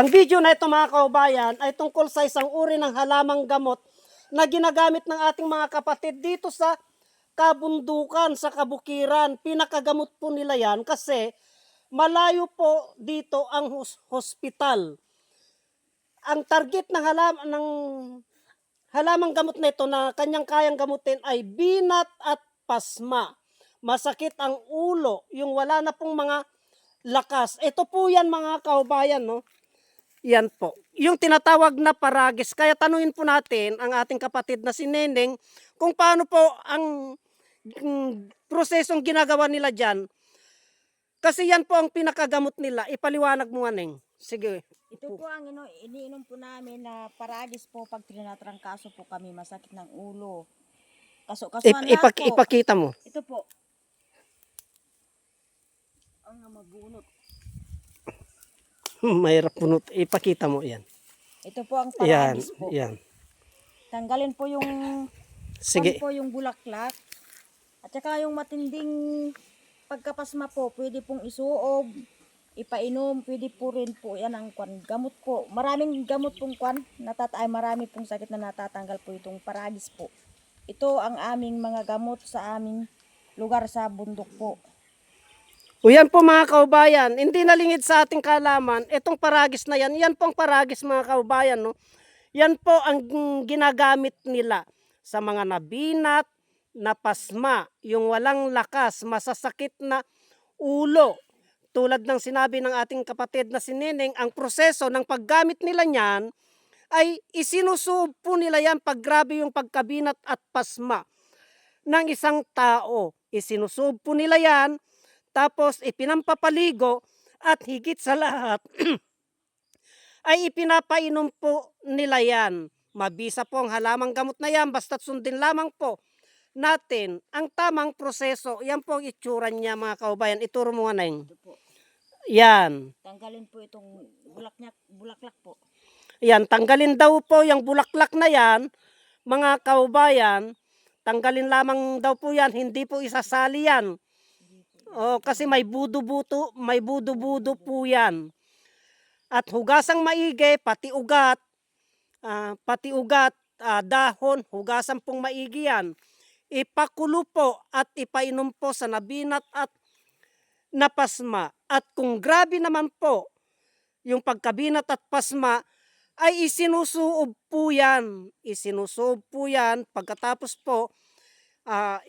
Ang video na ito mga kaubayan ay tungkol sa isang uri ng halamang gamot na ginagamit ng ating mga kapatid dito sa kabundukan, sa kabukiran. Pinakagamot po nila yan kasi malayo po dito ang hos- hospital. Ang target ng halam ng halamang gamot na ito na kanyang kayang gamutin ay binat at pasma. Masakit ang ulo, yung wala na pong mga lakas. Ito po yan mga kaubayan, no? Yan po. Yung tinatawag na paragis. Kaya tanungin po natin ang ating kapatid na si Neneng kung paano po ang mm, prosesong ginagawa nila dyan. Kasi yan po ang pinakagamot nila. Ipaliwanag mo nga, Neng. Sige. Ito po ang ino, iniinom po namin na paragis po pag trinatrangkaso po kami masakit ng ulo. Kaso kaso Ip- ipak- po. ipakita mo. Ito po. Ang mabunot. Mahirap punot. Ipakita mo yan. Ito po ang Yan. paragis po. Yan. Tanggalin po yung Sige. po yung bulaklak. At saka yung matinding pagkapasma po, pwede pong isuob, ipainom, pwede po rin po yan ang kwan. Gamot po. Maraming gamot pong kwan. Natat ay marami pong sakit na natatanggal po itong paragis po. Ito ang aming mga gamot sa aming lugar sa bundok po. O yan po mga kaubayan, hindi nalingid sa ating kalaman, itong paragis na yan, yan pong paragis mga kaubayan, no? Yan po ang ginagamit nila sa mga nabinat, napasma, yung walang lakas, masasakit na ulo. Tulad ng sinabi ng ating kapatid na si Neneng, ang proseso ng paggamit nila niyan ay isinusub po nila yan pag grabe yung pagkabinat at pasma ng isang tao. Isinusub po nila yan tapos ipinampapaligo at higit sa lahat ay ipinapainom po nila yan. Mabisa po ang halamang gamot na yan basta't sundin lamang po natin ang tamang proseso. Yan po ang itsura niya mga kaubayan. Ituro mo nga Neng. Yan. Tanggalin po itong bulaklak, bulaklak po. Yan, tanggalin daw po yung bulaklak na yan, mga kaubayan. Tanggalin lamang daw po yan, hindi po isasali yan. Oh, kasi may budo-buto, may budo-budo po yan. At hugasang maigi, pati ugat, ah, pati ugat, ah, dahon, hugasan pong maigi yan. Ipakulo po at ipainom po sa nabinat at napasma. At kung grabe naman po yung pagkabinat at pasma, ay isinusuob po yan. Isinusuob po yan. Pagkatapos po, ah,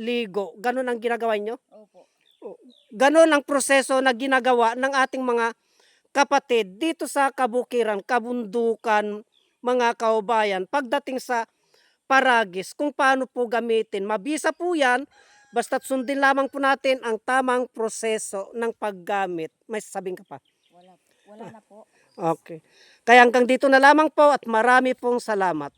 ipinampapaligo. Ganon ang ginagawa nyo? Opo. Ganon ang proseso na ginagawa ng ating mga kapatid dito sa kabukiran, kabundukan, mga kaubayan. Pagdating sa paragis, kung paano po gamitin. Mabisa po yan, basta't sundin lamang po natin ang tamang proseso ng paggamit. May sasabihin ka pa? Wala, wala na po. Okay. Kaya hanggang dito na lamang po at marami pong salamat.